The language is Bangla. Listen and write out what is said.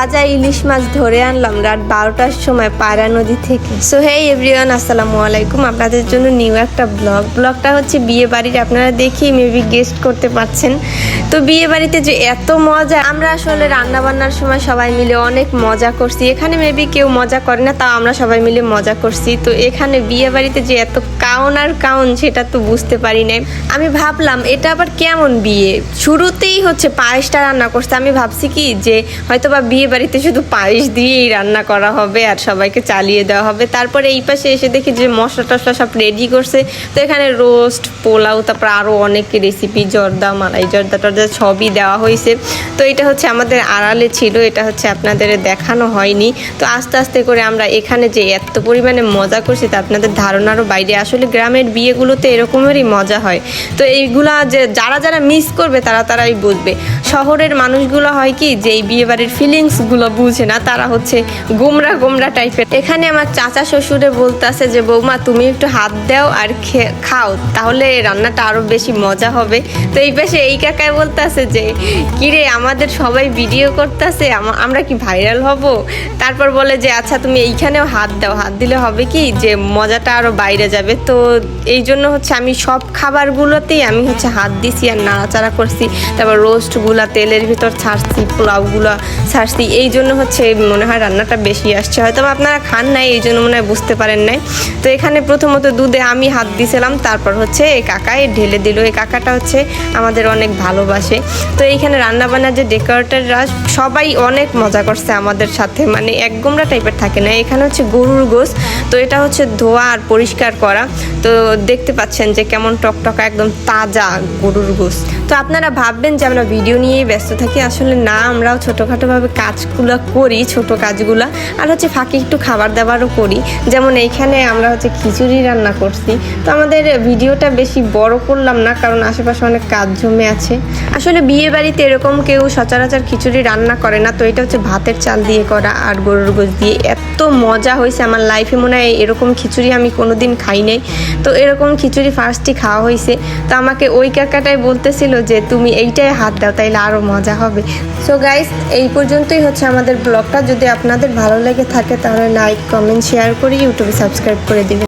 তাজা ইলিশ মাছ ধরে আনলাম রাত বারোটার সময় পায়রা নদী থেকে। সো হে এভরিওয়ান আসসালামু আলাইকুম। আপনাদের জন্য নিউ একটা ব্লগ ব্লগটা হচ্ছে বিয়ে বাড়ির, আপনারা দেখেই মেবি গেস্ট করতে পারছেন। তো বিয়ে বাড়িতে যে এত মজা, আমরা আসলে রান্না বান্নার সময় সবাই মিলে অনেক মজা করছি। এখানে মেবি কেউ মজা করে না, তাও আমরা সবাই মিলে মজা করছি। তো এখানে বিয়ে বাড়িতে যে এত কাউন আর কাউন, সেটা তো বুঝতে পারি নাই। আমি ভাবলাম, এটা আবার কেমন বিয়ে? শুরুতেই হচ্ছে পায়েসটা রান্না করছে। আমি ভাবছি কি যে হয়তো বা বিয়ে বাড়িতে শুধু পায়েস দিয়েই রান্না করা হবে আর সবাইকে চালিয়ে দেওয়া হবে। তারপরে এই পাশে এসে দেখি যে মশলা টশলা সব রেডি করছে। তো এখানে রোস্ট পোলাও, তারপর আরও অনেক রেসিপি জর্দা, মালাই জর্দা টর্দা সবই দেওয়া হয়েছে। তো এটা হচ্ছে আমাদের আড়ালে ছিল, এটা হচ্ছে আপনাদের দেখানো হয়নি। তো আস্তে আস্তে করে আমরা এখানে যে এত পরিমাণে মজা করছি তা আপনাদের ধারণারও বাইরে। আসলে গ্রামের বিয়েগুলোতে এরকমেরই মজা হয়। তো এইগুলা যে যারা যারা মিস করবে তারা তারাই বুঝবে। শহরের মানুষগুলো হয় কি যে এই বিয়ে বাড়ির ফিলিংসগুলো বুঝে না, তারা হচ্ছে গোমরা গোমরা টাইপের এখানে আমার চাচা শ্বশুরে বলতেছে যে, বৌমা, তুমি একটু হাত দাও আর খাও, তাহলে রান্নাটা আরও বেশি মজা হবে। তো এই পাশে এই কাকায় বলতেছে যে, কিরে আমাদের সবাই ভিডিও করতেছে আমরা কি ভাইরাল হব? তারপর বলে যে আচ্ছা তুমি এইখানেও হাত দাও, হাত দিলে হবে কি? যে, মজাটা আরও বাইরে যাবে। তো এই জন্য হচ্ছে আমি সব খাবারগুলোতেই আমি হচ্ছে হাত দিছি আর নাড়াচাড়া করছি। তারপর রোস্টগুলা, তেলের ভিতর ছাড়ছি, পোলাওগুলো ছাড়ছি। এই জন্য হচ্ছে মনে হয় রান্নাটা বেশি আসছে। হয়তো আপনারা খান নাই, এই জন্য মনে হয় বুঝতে পারেন নাই। তো এখানে প্রথমত দুধে আমি হাত দিছিলাম, তারপর হচ্ছে এই কাকায় ঢেলে দিল। এই কাকাটা হচ্ছে আমাদের অনেক ভালোবাসে। তো এইখানে রান্না বান্নার যে ডেকোরেটাররা সবাই অনেক মজা করছে আমাদের সাথে। মানে এক গোমরা টাইপের থাকে না। এখানে হচ্ছে গরুর গোস তো এটা হচ্ছে ধোয়া আর পরিষ্কার করা। তো দেখতে পাচ্ছেন যে কেমন টকটকা, একদম তাজা গরুর গোস তো আপনারা ভাববেন যে আমরা ভিডিও নিয়েই ব্যস্ত থাকি। আসলে না, আমরাও ছোটোখাটোভাবে কাজগুলো করি, ছোট কাজগুলো। আর হচ্ছে ফাঁকে একটু খাবার দাবারও করি। যেমন এইখানে আমরা হচ্ছে খিচুড়ি রান্না করছি। তো আমাদের ভিডিওটা বেশি বড় করলাম না, কারণ আশেপাশে অনেক কাজ জমে আছে। আসলে বিয়ে বাড়িতে এরকম কেউ সচরাচর খিচুড়ি রান্না করে না, তো এটা হচ্ছে ভাতের চাল দিয়ে করা আর গরুর গোস দিয়ে। এত মজা হয়েছে আমার লাইফে মনে হয় এরকম খিচুড়ি আমি কোনো দিন খাই নাই। তো এরকম খিচুড়ি ফার্স্টই খাওয়া হয়েছে। তো আমাকে ওই কাকাটাই বলতেছিল যে, তুমি এইটাই হাত দাও, তাইলে আরও মজা হবে। সো গাইস এই পর্যন্তই হচ্ছে আমাদের ব্লগটা যদি আপনাদের ভালো লেগে থাকে, তাহলে লাইক কমেন্ট শেয়ার করে ইউটিউবে সাবস্ক্রাইব করে দিবেন।